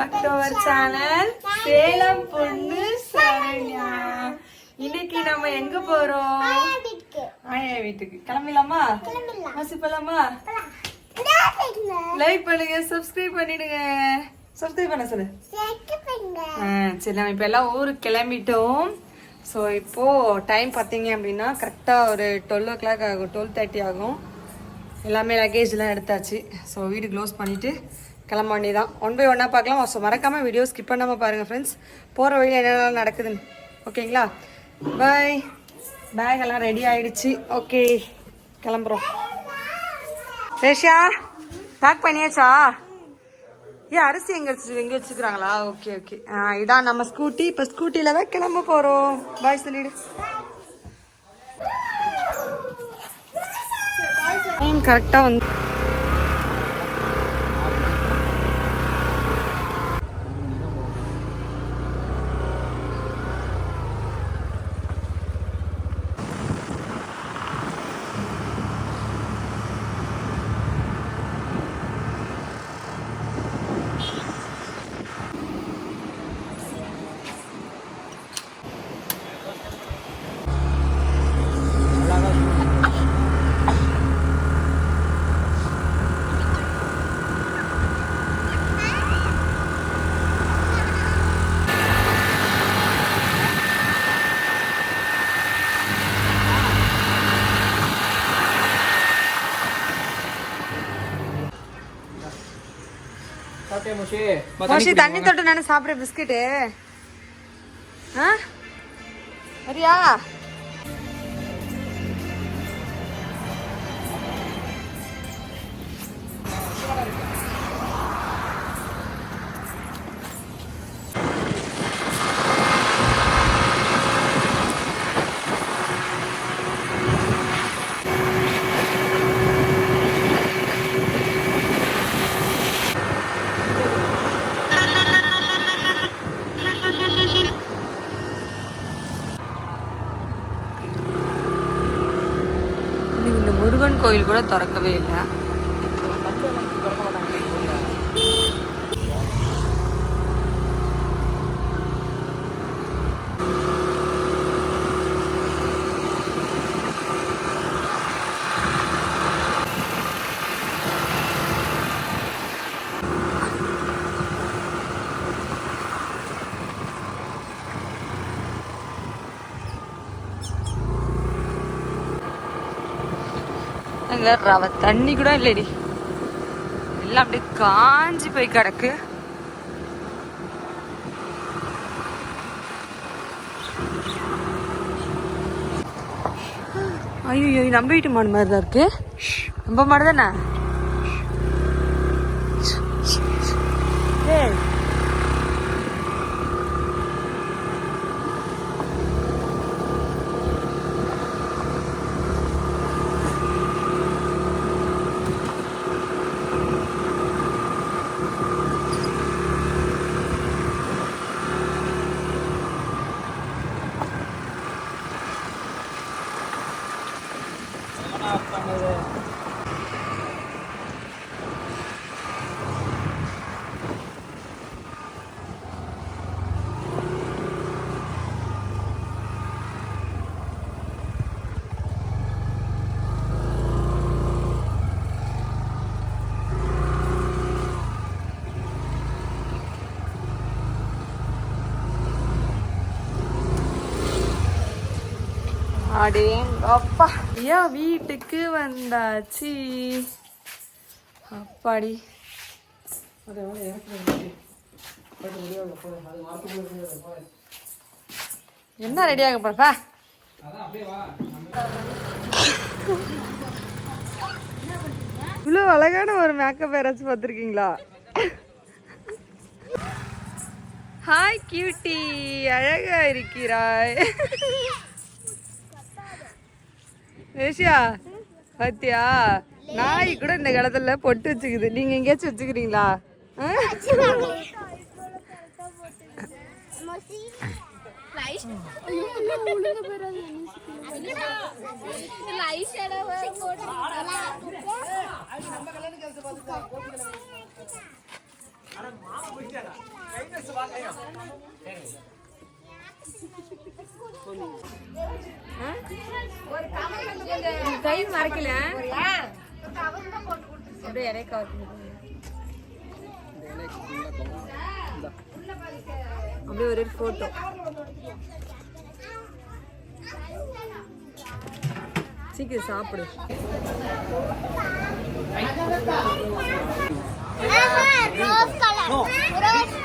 Back to our channel Salem பொண்ணு சரண்யா. இன்னைக்கு நம்ம எங்க போறோம்? ஆயா வீட்டுக்கு. கிளம்பிடலாமா? வாசிப்பலாமா? லைக் பண்ணுங்க சப்ஸ்கிரைப் பண்ணிடுங்க. சப்ஸ்கிரைப் பண்ண சொல்லு. சரி நம்ம இப்போ எல்லாம் ஊருக்கு கிளம்பிட்டோம். ஸோ இப்போது டைம் பார்த்தீங்க அப்படின்னா கரெக்டாக ஒரு டுவெல் ஓ கிளாக் ஆகும் டுவெல் தேர்ட்டி ஆகும். எல்லாமே லக்கேஜ்லாம் எடுத்தாச்சு. ஸோ வீடு க்ளோஸ் பண்ணிவிட்டு கிளம்ப வேண்டியதான் ஒன் பை ஒன்னாக பார்க்கலாம். ஸோ மறக்காமல் வீடியோ ஸ்கிப் பண்ணாமல் பாருங்கள் ஃப்ரெண்ட்ஸ் போகிற வழியில் என்னென்ன நடக்குதுன்னு. ஓகேங்களா பாய் பேக் எல்லாம் ரெடி ஆகிடுச்சு ஓகே கிளம்புறோம். ரேஷா பேக் பண்ணியாச்சா? ஏன் அரிசி எங்கே வச்சு எங்கே வச்சுக்கிறாங்களா? ஓகே ஓகே இதான் நம்ம ஸ்கூட்டி இப்போ ஸ்கூட்டியில் தான் கிளம்ப போகிறோம் பாய் சொல்லிடு. கரெக்டாக வந்து மோஷி. தண்ணி தொட்டு நானே சாப்பிட்ற பிஸ்கெட்டு? ஆ? சரியா? முருகன் கோயில் கூட திறக்கவே இல்லை. இல்லை ரவ தண்ணி கூட இல்லைடி. எல்லாம் அப்படியே காஞ்சி போய் கிடக்கு. ஐயோ நம்ம வீட்டு மாடு மாதிரி தான் இருக்கு. நம்ம மாடு தானே ஏய் Pangalan. அப்பா ஐயா வீட்டுக்கு வந்தாச்சு. அப்பாடி. என்ன ரெடி ஆக போறப்பா இவ்வளோ அழகான ஒரு மேக்கப் யாராச்சும் பார்த்துருக்கீங்களா? ஹாய் கியூட்டி அழகா இருக்கிறாய். ரேஷியா பாத்தியா? நாய் கூட இந்த காலத்துல பொட்டு வச்சுக்குது. நீங்க எங்கேயாச்சும் வச்சுக்கிறீங்களா? ஆ? கை மறைக்கல. அப்படியே இடைக்க அப்படியே ஒரு போட்டோ சீக்கிரம் சாப்பிடு. Rose colour rose